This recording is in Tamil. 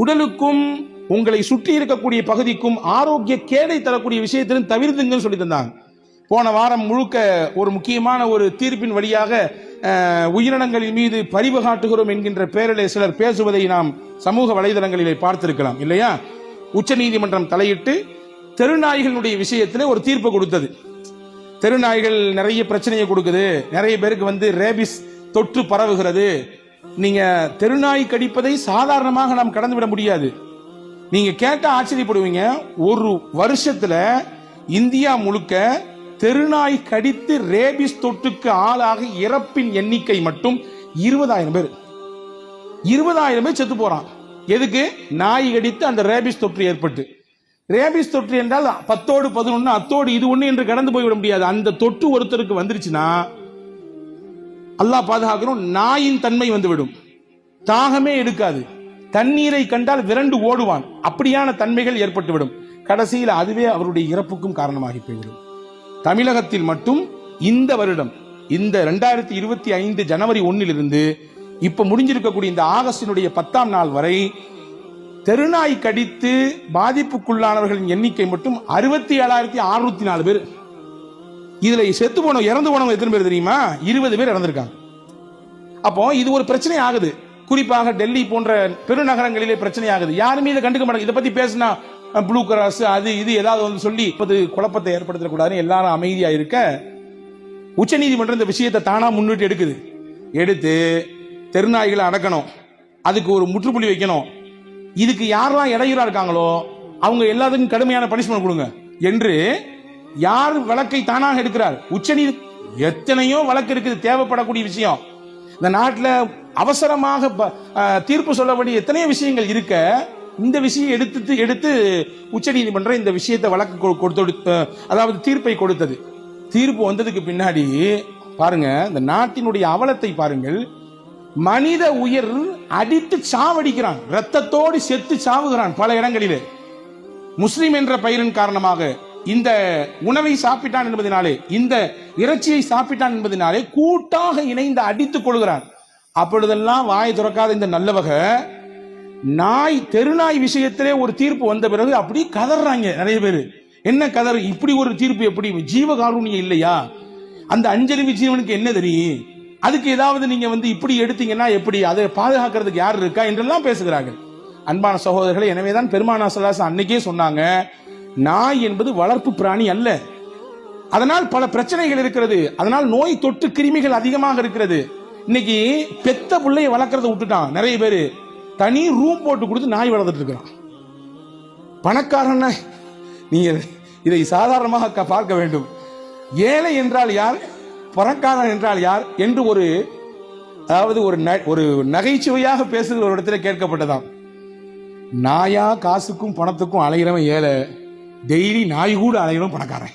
உடலுக்கும் உங்களை சுற்றி இருக்கக்கூடிய பகுதிக்கும் ஆரோக்கிய கேடை தரக்கூடிய விஷயத்திலும் தவிர்த்துங்கன்னு சொல்லி தந்தாங்க. போன வாரம் முழுக்க ஒரு முக்கியமான ஒரு தீர்ப்பின் வழியாக உயிரினங்களின் மீது பரிவு காட்டுகிறோம் என்கின்ற பேரிலே சிலர் பேசுவதை நாம் சமூக வலைதளங்களிலே பார்த்திருக்கலாம் இல்லையா? உச்சநீதிமன்றம் தலையிட்டு தெருநாய்களுடைய விஷயத்திலே ஒரு தீர்ப்பு கொடுத்தது. தெருநாய்கள் நிறைய பிரச்சனையை கொடுக்குது. நிறைய பேருக்கு வந்து ரேபிஸ் தொற்று பரவுகிறது. நீங்க தெருநாய் கடிப்பதை சாதாரணமாக நாம் கடந்து விட முடியாது. நீங்க கேட்டா ஆச்சரியப்படுவீங்க ஒரு வருஷத்துல இந்தியா முழுக்க தெருநாய் கடித்து ரேபிஸ் தொற்றுக்கு ஆளாக இறப்பின் எண்ணிக்கை மட்டும் இருபதாயிரம் பேர். இருபதாயிரம் பேர் செத்து போறான். எதுக்கு? நாய் கடித்து அந்த ரேபிஸ் தொற்று ஏற்பட்டு. ரேபிஸ் தொற்று என்றால் பத்தோடு பதினொன்னு அத்தோடு இது ஒண்ணு என்று கடந்து போய்விட முடியாது. அந்த தொற்று ஒருத்தருக்கு வந்துருச்சுன்னா அல்லாஹ் பாதுகாக்கணும். நாயின் தன்மை வந்துவிடும். தாகமே எடுக்காது. தண்ணீரை கண்டால் விரண்டு ஓடுவான். அப்படியான தன்மைகள் ஏற்பட்டுவிடும். கடைசியில் அதுவே அவருடைய இறப்புக்கும் காரணமாகி போய்விடும். தமிழகத்தில் மட்டும் இந்த வருடம் இந்த ரெண்டாயிரத்தி இருபத்தி ஐந்து ஜனவரி ஒன்னிலிருந்து இப்ப முடிஞ்சிருக்கக்கூடிய இந்த ஆகஸ்டினுடைய பத்தாம் நாள் வரை தெருநாய் கடித்து பாதிப்புக்குள்ளானவர்களின் எண்ணிக்கை மட்டும் அறுபத்தி ஏழாயிரத்தி அறுநூத்தி நாலு பேர். இதுல செத்து போனவங்க இறந்து போனவங்க எத்தனை பேர் தெரியுமா? இருபது பேர் இறந்திருக்காங்க. அப்போ இது ஒரு பிரச்சனை ஆகுது. குறிப்பாக டெல்லி போன்ற பெருநகரங்களிலே பிரச்சனை ஆகுது. யாருமே இதை கண்டுக்க மாட்டாங்க. இதை பத்தி பேசினா ப்ளூ கிராஸ் அது இது ஏதாவது வந்து சொல்லி இப்போது குழப்பத்தை ஏற்படுத்தக்கூடாதுன்னு எல்லாரும் அமைதியா இருக்க உச்சநீதிமன்றம் இந்த விஷயத்தை தானா முன்னிட்டு எடுக்குது. எடுத்து தெருநாய்களை அடக்கணும். அதுக்கு ஒரு முற்றுப்புள்ளி வைக்கணும். இதுக்கு யாரெல்லாம் இடையூறா இருக்காங்களோ அவங்க எல்லாத்துக்கும் கடுமையான பனிஷ்மெண்ட் கொடுங்க. என்று யார் வழக்கை தானாக எடுக்கிறார்? உச்சநீதி எத்தனையோ வழக்கு இருக்குது தேவைப்படக்கூடிய விஷயம். இந்த நாட்டில் அவசரமாக ப- தீர்ப்பு சொல்ல வேண்டிய எத்தனையோ விஷயங்கள் இருக்க இந்த விஷயம் எடுத்து எடுத்து உச்சநீதிமன்றம் இந்த விஷயத்தை வழக்கு கொ- கொடுத்து அதாவது தீர்ப்பை கொடுத்தது. தீர்ப்பு வந்ததுக்கு பின்னாடி பாருங்க இந்த நாட்டினுடைய அவலத்தை பாருங்கள். மனித உயிர் அடித்து சாவடிக்கிறான். ரத்தத்தோடு செத்து சாவுகிறான் பல இடங்களிலே. முஸ்லிம் என்ற பெயரின் காரணமாக. இந்த உணவை சாப்பிட்டான் என்பதனாலே இந்த இறைச்சியை சாப்பிட்டான் என்பதனாலே கூட்டாக இணைந்து அடித்துக் கொள்கிறான். அப்பொழுதெல்லாம் வாய் திறக்காத இந்த நல்லவக நாய் தெருநாய் விஷயத்திலே ஒரு தீர்ப்பு வந்த பிறகு அப்படி கதறாங்க நிறைய பேர். என்ன கதறு? இப்படி ஒரு தீர்ப்பு எப்படி? ஜீவகாருண்யம் இல்லையா? அந்த அஞ்சலி ஜீவனுக்கு என்ன தெரியும்? அதுக்கு ஏதாவது நீங்க வந்து இப்படி எடுத்தீங்கன்னா எப்படி? அதை பாதுகாக்கிறதுக்கு யார் இருக்கா? என்றெல்லாம் பேசுகிறார்கள். அன்பான சகோதரர்களை எனவேதான் பெருமானா சல்லாஸ் அன்னைக்கே சொன்னாங்க நாய் என்பது வளர்ப்பு பிராணி அல்ல. அதனால் பல பிரச்சனைகள் இருக்கிறது. அதனால் நோய் தொற்று கிருமிகள் அதிகமாக இருக்கிறது. இன்னைக்கு பெத்த பிள்ளைய வளர்க்கறத விட்டுட்டான் நிறைய பேரு தனி ரூம் போட்டு கொடுத்து நாய் வளர்த்துட்டு இருக்கிறான். பணக்காரன் நீங்க இதை சாதாரணமாக க- பார்க்க வேண்டும். ஏழை என்றால் யார்? பணக்காரன் என்றால் யார்? என்று ஒரு அதாவது ஒரு ந- ஒரு நகைச்சுவையாக பேசுகிற ஒரு இடத்துல கேட்கப்பட்டதாம். நாயா காசுக்கும் பணத்துக்கும் அலைகிறவன் ஏழை. டெய்லி நாய் கூட அலையணும் பணக்காரன்.